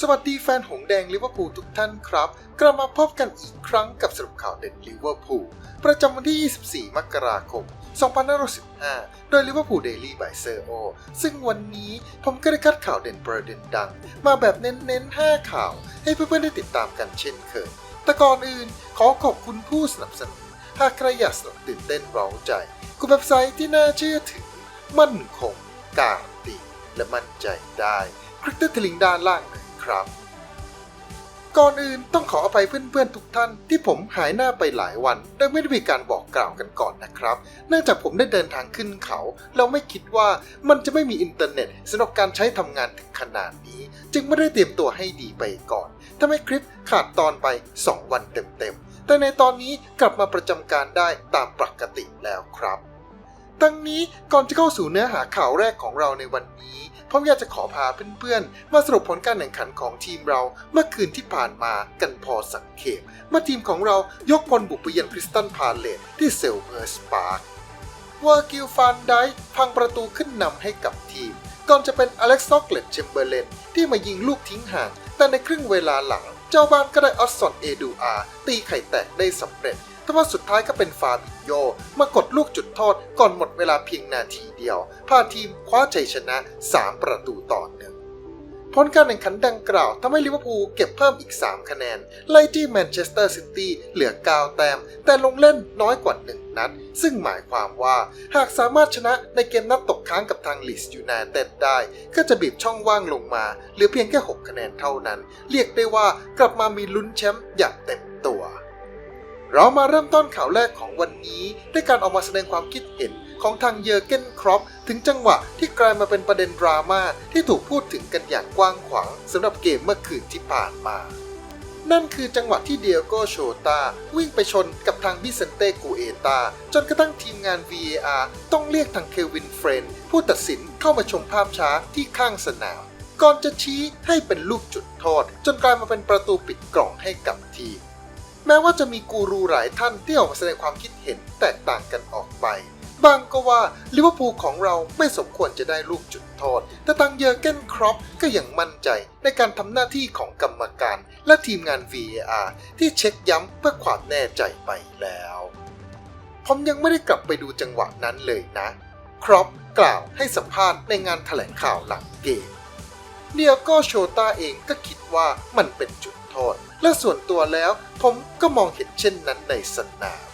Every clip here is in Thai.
สวัสดีแฟนหงแดงลิเวอร์พูลทุกท่านครับ กลับมาพบกันอีกครั้งกับสรุปข่าวเด่นลิเวอร์พูลประจำวันที่ 24 มกราคม 2515 โดยลิเวอร์พูลเดลี่บายเซอร์โอซึ่งวันนี้ผมก็ได้คัดข่าวเด่นประเด็นดัง มาแบบเน้นๆ 5 ข่าว ให้เพื่อนๆ ได้ติดตามกันเช่นเคย แต่ก่อนอื่นขอขอบคุณผู้สนับสนุน หากใครอยากสนับตื่นเต้นเร้าใจคุณเว็บไซต์ที่น่าเชื่อถือ มั่นคงการันตีและมั่นใจได้ คลิกที่ลิงก์ด้านล่างเลย ครับ ก่อนอื่นต้องขออภัยเพื่อนๆทุกท่านที่ผมหายหน้าไปหลายวันโดยไม่ได้มีการบอกกล่าวกันก่อนนะครับ เนื่องจากผมได้เดินทางขึ้นเขาแล้วไม่คิดว่ามันจะไม่มีอินเทอร์เน็ตสำหรับการใช้ทำงานถึงขนาดนี้ จึงไม่ได้เตรียมตัวให้ดีไปก่อนทำให้คลิปขาดตอนไป 2 วันเต็มๆแต่ในตอนนี้กลับมาประจำการได้ตามปกติแล้วครับ ตั้งนี้ก่อนจะเข้าสู่เนื้อหาข่าวแรกของเราในวันนี้ผมอยากจะขอพาเพื่อนๆ มาสรุปผลการแข่งขันของทีมเราเมื่อคืนที่ผ่านมากันพอสังเขปเมื่อทีมของเรายกพลบุกไปเยือนคริสตันพาเลตที่เซลเวอร์สปาร์กวอร์กิลฟานไดพังประตูขึ้นนำให้กับทีม ก่อนจะเป็นอเล็กซ์ซอกเลตเชมเบอร์เลนที่มายิงลูกทิ้งห่าง แต่ในครึ่งเวลาหลัง เจ้าบ้านก็ได้ออสซอนเอดูอาตีไข่แตกได้สำเร็จ แต่ว่าสุดท้ายก็เป็นฟาบิโยมากดลูกจุดโทษก่อนหมดเวลาเพียงนาทีเดียว พาทีมคว้าชัยชนะ 3 ประตูต่อหนึ่งผลการแข่งขันดังกล่าวทำให้ลิเวอร์พูลเก็บเพิ่มอีก 3 คะแนน ไล่ที่แมนเชสเตอร์ซิตี้เหลือ 9 แต้ม แต่ลงเล่นน้อยกว่า 1 นัด ซึ่งหมายความว่าหากสามารถชนะในเกมนัดตกค้างกับทางลิสยูไนเต็ดได้ ก็จะบีบช่องว่างลงมา เหลือเพียงแค่ 6 คะแนนเท่านั้น เรียกได้ว่ากลับมามีลุ้นแชมป์อย่างเต็มตัว เรามาเริ่มต้นข่าวแรกของวันนี้ด้วยการออกมาแสดงความคิดเห็นของทางเยอร์เกนครอปถึงจังหวะที่กลายมาเป็นประเด็นดราม่าที่ถูกพูดถึงกันอย่างกว้างขวางสำหรับเกมเมื่อคืนที่ผ่านมา นั่นคือจังหวะที่เดียโกโชตาวิ่งไปชนกับทางบิเซนเต้กูเอตาจนกระทั่งทีมงาน VAR ต้องเรียกทางเควินเฟรนผู้ตัดสินเข้ามาชมภาพช้าที่ข้างสนาม ก่อนจะชี้ให้เป็นลูกจุดโทษ จนกลายมาเป็นประตูปิดกล่องให้กับทีม แม้ว่าจะมีกูรูหลายท่านที่ออกมาแสดงความคิดเห็นแตกต่างกันออกไป บางก็ว่าลิเวอร์พูลของเราไม่สมควรจะได้ลูกจุดโทษ แต่ทางเยอร์เกนครอปก็ยังมั่นใจในการทำหน้าที่ของกรรมการและทีมงาน VAR ที่เช็คย้ำเพื่อความแน่ใจไปแล้วผมยังไม่ได้กลับไปดูจังหวะนั้นเลยนะ ครอปกล่าวให้สัมภาษณ์ในงานแถลงข่าวหลังเกม เดียโกโชตาเองก็คิดว่ามันเป็นจุด โทษ และส่วนตัวแล้วผมก็มองเห็นเช่นนั้นในสนาม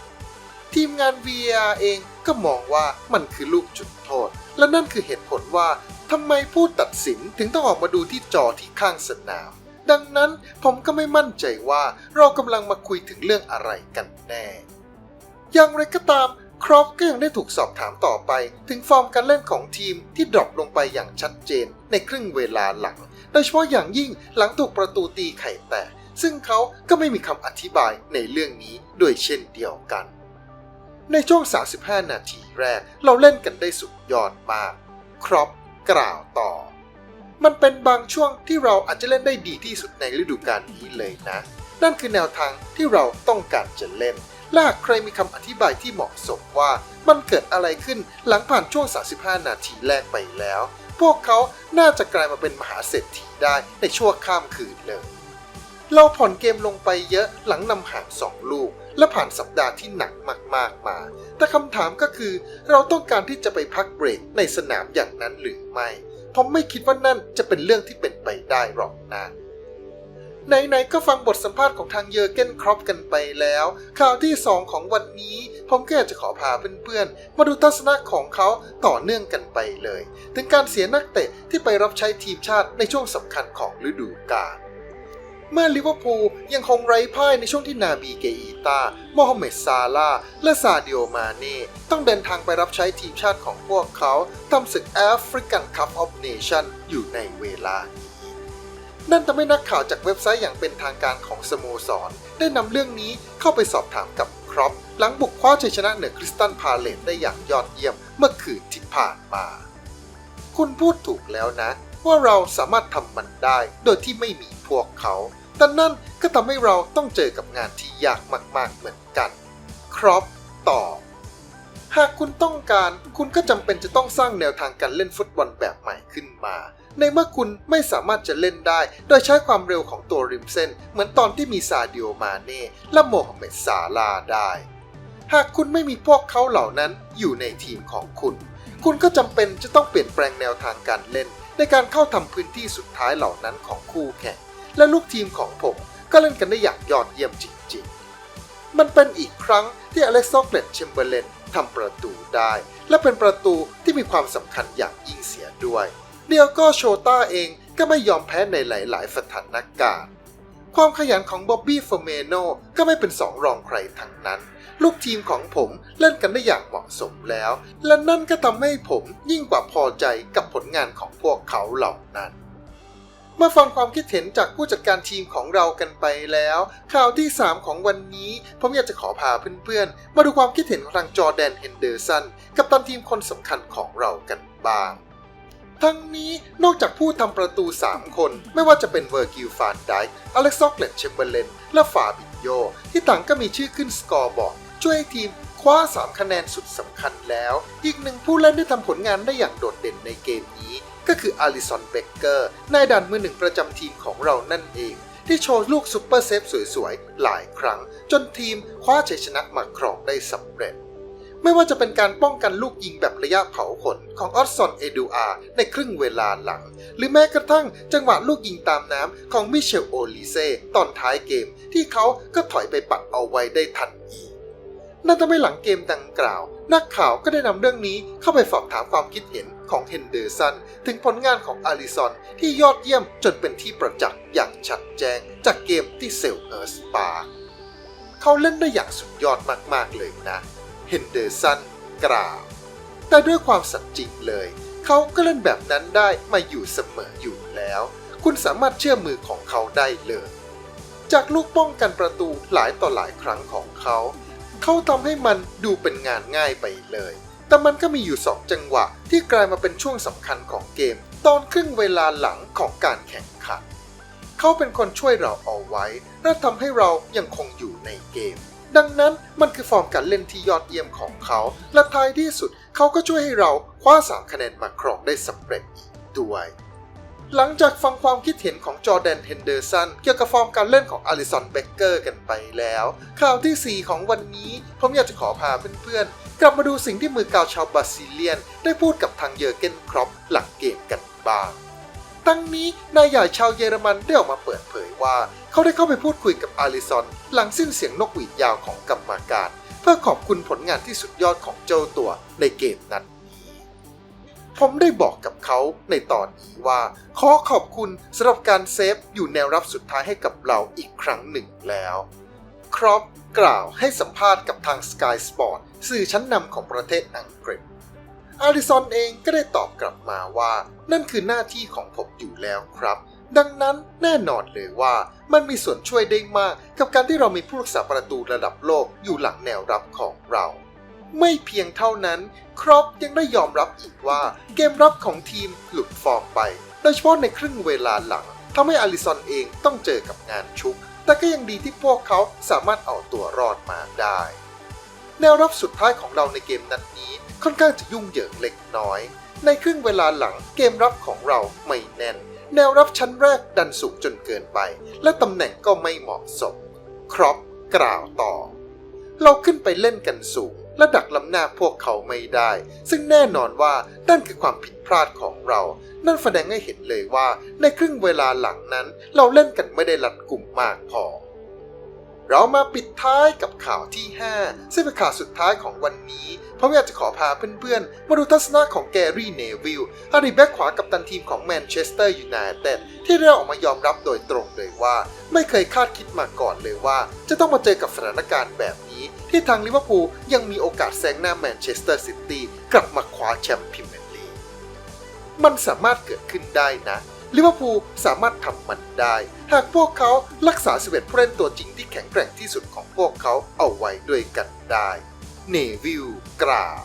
ทีมงาน VR เองก็มองว่ามันคือลูกจุดโทษ และนั่นคือเหตุผลว่าทำไมผู้ตัดสินถึงต้องออกมาดูที่จอที่ข้างสนาม ดังนั้นผมก็ไม่มั่นใจว่าเรากำลังมาคุยถึงเรื่องอะไรกันแน่ อย่างไรก็ตามครอปก็ยังได้ถูกสอบถามต่อไป ถึงฟอร์มการเล่นของทีมที่ดรอปลงไปอย่างชัดเจนในครึ่งเวลาหลัง โดยเฉพาะอย่างยิ่งหลังถูกประตูตีไข่แตกซึ่งเขาก็ไม่มีคำอธิบายในเรื่องนี้ด้วยเช่นเดียวกัน ในช่วง 35 นาทีแรกเราเล่นกันได้สุดยอดมาก ครอปกล่าวต่อ มันเป็นบางช่วงที่เราอาจจะเล่นได้ดีที่สุดในฤดูกาลนี้เลยนะ นั่นคือแนวทางที่เราต้องการจะเล่นและหากใครมีคำอธิบายที่เหมาะสมว่ามันเกิดอะไรขึ้นหลังผ่านช่วง 35 นาทีแรกไปแล้ว พวกเขาน่าจะกลายมาเป็นมหาเศรษฐีได้ในชั่วข้ามคืนเลยเราผ่อนเกมลงไปเยอะหลังนำห่างสองลูก และผ่านสัปดาห์ที่หนักมากๆมา แต่คำถามก็คือเราต้องการที่จะไปพักเบรกในสนามอย่างนั้นหรือไม่ ผมไม่คิดว่านั่นจะเป็นเรื่องที่เป็นไปได้หรอกนะ ไหนๆก็ฟังบทสัมภาษณ์ของทางเยอร์เกนครอปกันไปแล้ว ข่าวที่ 2 ของวันนี้ ผมก็อยากจะขอพาเพื่อนๆ มาดูทัศนะของเขาต่อเนื่องกันไปเลย ถึงการเสียนักเตะที่ไปรับใช้ทีมชาติในช่วงสำคัญของฤดูกาลเมื่อลิเวอร์พูลยังคงไร้พ่ายในช่วงที่นาบีเกอีตา โมฮัมเหม็ดซาลา และซาดิโอมาเน่ต้องเดินทางไปรับใช้ทีมชาติของพวกเขาทำศึกแอฟริกันคัพออฟเนชั่นอยู่ในเวลา นั่นทำให้นักข่าวจากเว็บไซต์อย่างเป็นทางการของสโมสร ได้นำเรื่องนี้เข้าไปสอบถามกับครอปหลังบุกคว้าชัยชนะเหนือคริสตันพาเลตได้อย่างยอดเยี่ยมเมื่อคืนที่ผ่านมา คุณพูดถูกแล้วนะ ว่าเราสามารถทำมันได้โดยที่ไม่มีพวกเขา แต่นั่นก็ทำให้เราต้องเจอกับงานที่ยากมาก ๆ เหมือนกัน ครอปตอบหากคุณต้องการ คุณก็จำเป็นจะต้องสร้างแนวทางการเล่นฟุตบอลแบบใหม่ขึ้นมา ในเมื่อคุณไม่สามารถจะเล่นได้ โดยใช้ความเร็วของตัวริมเส้น เหมือนตอนที่มีซาดิโอมาเน่และโมฮัมเหม็ดซาลาได้ หากคุณไม่มีพวกเขาเหล่านั้นอยู่ในทีมของคุณ คุณก็จำเป็นจะต้องเปลี่ยนแปลงแนวทางการเล่น ในการเข้าทำพื้นที่สุดท้ายเหล่านั้นของคู่แข่ง และลูกทีมของผมก็เล่นกันได้อย่างยอดเยี่ยมจริงๆ มันเป็นอีกครั้งที่อเล็กซ์เกลตเชมเบอร์เลนทำประตูได้ และเป็นประตูที่มีความสำคัญอย่างยิ่งเสียด้วย เดียโกโชต้าเองก็ไม่ยอมแพ้ในหลาย ๆ สถานการณ์ ความขยันของบ๊อบบี้เฟอร์เมโนก็ไม่เป็นสองรองใครทั้งนั้น ลูกทีมของผมเล่นกันได้อย่างเหมาะสมแล้ว และนั่นก็ทำให้ผมยิ่งกว่าพอใจกับผลงานของพวกเขาเหล่านั้นมาฟังความคิดเห็นจากผู้จัดการทีมของเรากันไปแล้ว ข่าวที่ 3 ของวันนี้ ผมอยากจะขอพาเพื่อนๆ มาดูความคิดเห็นของทางจอร์แดนเฮนเดอร์สัน กับตันทีมคนสำคัญของเรากันบ้าง ทั้งนี้นอกจากผู้ทำประตู 3 คน ไม่ว่าจะเป็นเวอร์กิลฟานไดค์อเล็กซ์อกเลตเชมเบอร์เลน และฟาบิโย ที่ต่างก็มีชื่อขึ้นสกอร์บอร์ดช่วยให้ทีมคว้า 3 คะแนนสุดสำคัญแล้ว อีกหนึ่งผู้เล่นที่ทำผลงานได้อย่างโดดเด่นในเกมนี้ ก็คืออาริสันเบเกอร์นายดันมือหนึ่งประจำทีมของเรานั่นเอง ที่โชว์ลูกซุปเปอร์เซฟสวยๆ หลายครั้ง จนทีมคว้าชัยชนะมาครองได้สำเร็จ ไม่ว่าจะเป็นการป้องกันลูกยิงแบบระยะเผาขนของออสซอนเอดูอาในครึ่งเวลาหลัง หรือแม้กระทั่งจังหวะลูกยิงตามน้ำของมิเชลโอลิเซ่ตอนท้ายเกมที่เขาก็ถอยไปปัดเอาไว้ได้ทันอีกนั่นทำให้หลังเกมดังกล่าว นักข่าวก็ได้นำเรื่องนี้เข้าไปสอบถามความคิดเห็นของเฮนเดอร์สันถึงผลงานของอาริซอนที่ยอดเยี่ยมจนเป็นที่ประจักษ์อย่างชัดแจ้งจากเกมที่เซลเฮอร์สปาเขาเล่นได้อย่างสุดยอดมากๆเลยนะ เฮนเดอร์สันกล่าว แต่ด้วยความสัตย์จริงเลย เขาก็เล่นแบบนั้นได้มาอยู่เสมออยู่แล้ว คุณสามารถเชื่อมือของเขาได้เลย จากลูกป้องกันประตูหลายต่อหลายครั้งของเขา เขาทำให้มันดูเป็นงานง่ายไปเลย แต่มันก็มีอยู่สองจังหวะที่กลายมาเป็นช่วงสำคัญของเกม ตอนครึ่งเวลาหลังของการแข่งขัน เขาเป็นคนช่วยเราเอาไว้และทำให้เรายังคงอยู่ในเกม ดังนั้นมันคือฟอร์มการเล่นที่ยอดเยี่ยมของเขา และท้ายที่สุดเขาก็ช่วยให้เราคว้า 3 คะแนนมาครองได้สำเร็จอีกด้วย หลังจากฟังความคิดเห็นของจอแดนเฮนเดอร์สันเกี่ยวกับฟอร์มการเล่นของอลิสันเบเกอร์กันไปแล้ว ข่าวทีสี่4 ของวันนี้ ผมอยากจะขอพาเพื่อนๆ กลับมาดูสิ่งที่มือกาวชาวบราซิเลียน ได้พูดกับทางเยอร์เกนครอปหลังเกมกันบ้าง ทั้งนี้นายใหญ่ชาวเยอรมันได้ออกมาเปิดเผยว่า เขาได้เข้าไปพูดคุยกับอาริซอนหลังสิ้นเสียงนกหวีดยาวของกรรมการ เพื่อขอบคุณผลงานที่สุดยอดของเจ้าตัวในเกมนั้น ผมได้บอกกับเขาในตอนนี้ว่า ขอขอบคุณสำหรับการเซฟอยู่แนวรับสุดท้ายให้กับเราอีกครั้งหนึ่งแล้วครอปกล่าวให้สัมภาษณ์กับทาง Sky Sport สื่อชั้นนำของประเทศอังกฤษ อาริซอนเองก็ได้ตอบกลับมาว่า นั่นคือหน้าที่ของผมอยู่แล้วครับ ดังนั้นแน่นอนเลยว่ามันมีส่วนช่วยได้มากกับการที่เรามีผู้รักษาประตูระดับโลกอยู่หลังแนวรับของเรา ไม่เพียงเท่านั้น ครอปยังได้ยอมรับอีกว่าเกมรับของทีมหลุดฟอร์มไป โดยเฉพาะในครึ่งเวลาหลังทำให้อาริซอนเองต้องเจอกับงานชุก แต่ก็ยังดีที่พวกเขาสามารถเอาตัวรอดมาได้ แนวรับสุดท้ายของเราในเกมนัดนี้ค่อนข้างจะยุ่งเหยิงเล็กน้อย ในครึ่งเวลาหลังเกมรับของเราไม่แน่น แนวรับชั้นแรกดันสูงจนเกินไป และตำแหน่งก็ไม่เหมาะสม ครอปกล่าวต่อ เราขึ้นไปเล่นกันสูง และดักล้ำหน้าพวกเขาไม่ได้ ซึ่งแน่นอนว่านั่นคือความผิดพลาดของเรา นั่นแสดงให้เห็นเลยว่าในครึ่งเวลาหลังนั้น เราเล่นกันไม่ได้รัดกลุ่มมากพอ เรามาปิดท้ายกับข่าวที่ 5 ซึ่งเป็นข่าวสุดท้ายของวันนี้ผมอยากจะขอพาเพื่อนๆ มาดูทัศนะของแกรี่เนวิลอดีตแบ็คขวากับตันทีมของแมนเชสเตอร์ยูไนเต็ดที่ได้ออกมายอมรับโดยตรงเลยว่า ไม่เคยคาดคิดมาก่อนเลยว่า จะต้องมาเจอกับสถานการณ์แบบนี้ ที่ทางลิเวอร์พูลยังมีโอกาสแซงหน้าแมนเชสเตอร์ซิตี้กลับมาคว้าแชมป์พรีเมียร์ลีกมันสามารถเกิดขึ้นได้นะ ลิเวอร์พูลสามารถทำมันได้ หากพวกเขารักษา11ผู้เล่นตัวจริงที่แข็งแกร่งที่สุดของพวกเขาเอาไว้ด้วยกันได้เนวิลกล่าว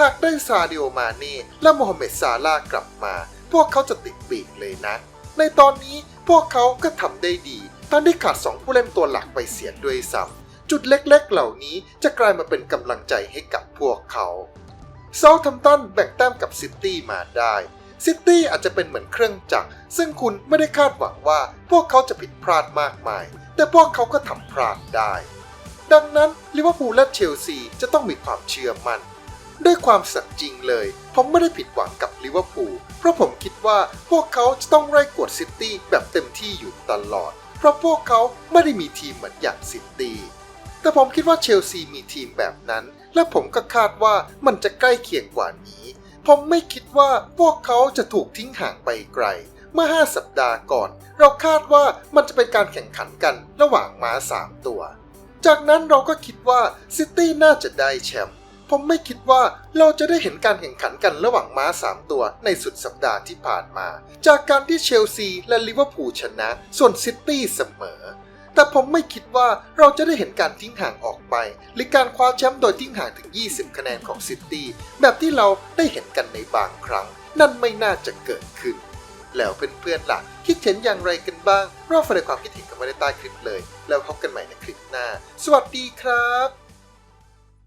หากได้ซาดิโอมาเน่และโมฮัมเหม็ดซาลาห์กลับมา พวกเขาจะติดปีกเลยนะ ในตอนนี้พวกเขาก็ทำได้ดีตอนที่ขาดสองผู้เล่นตัวหลักไปเสียด้วยซ้ำจุดเล็กๆเหล่านี้จะกลายมาเป็นกำลังใจให้กับพวกเขาเซาทัมตันแบ่งแต้มกับซิตี้มาได้ ซิตี้อาจจะเป็นเหมือนเครื่องจักร ซึ่งคุณไม่ได้คาดหวังว่าพวกเขาจะผิดพลาดมากมาย แต่พวกเขาก็ทำพลาดได้ ดังนั้นลิเวอร์พูลและเชลซีจะต้องมีความเชื่อมั่นด้วยความสัตย์จริงเลย ผมไม่ได้ผิดหวังกับลิเวอร์พูลเพราะผมคิดว่าพวกเขาจะต้องไล่กวดซิตี้แบบเต็มที่อยู่ตลอด เพราะพวกเขาไม่ได้มีทีมเหมือนอย่างซิตี้แต่ผมคิดว่าเชลซีมีทีมแบบนั้น และผมก็คาดว่ามันจะใกล้เคียงกว่านี้ ผมไม่คิดว่าพวกเขาจะถูกทิ้งห่างไปไกล เมื่อ 5 สัปดาห์ก่อน เราคาดว่ามันจะเป็นการแข่งขันกันระหว่างม้า 3 ตัว จากนั้นเราก็คิดว่าซิตี้น่าจะได้แชมป์ผมไม่คิดว่าเราจะได้เห็นการแข่งขันกันระหว่างม้า 3 ตัวในสุดสัปดาห์ที่ผ่านมา จากการที่เชลซีและลิเวอร์พูลชนะ ส่วนซิตี้เสมอ แต่ผมไม่คิดว่าเราจะได้เห็นการทิ้งห่างออกไป หรือการคว้าแชมป์โดยทิ้งห่างถึง 20 คะแนนของซิตี้แบบที่เราได้เห็นกันในบางครั้ง นั่นไม่น่าจะเกิดขึ้น แล้วเพื่อนๆล่ะ คิดเห็นอย่างไรกันบ้างรอบแสดงความคิดเห็นกันไว้ในใต้คลิปเลย แล้วพบกันใหม่ในคลิปหน้า สวัสดีครับ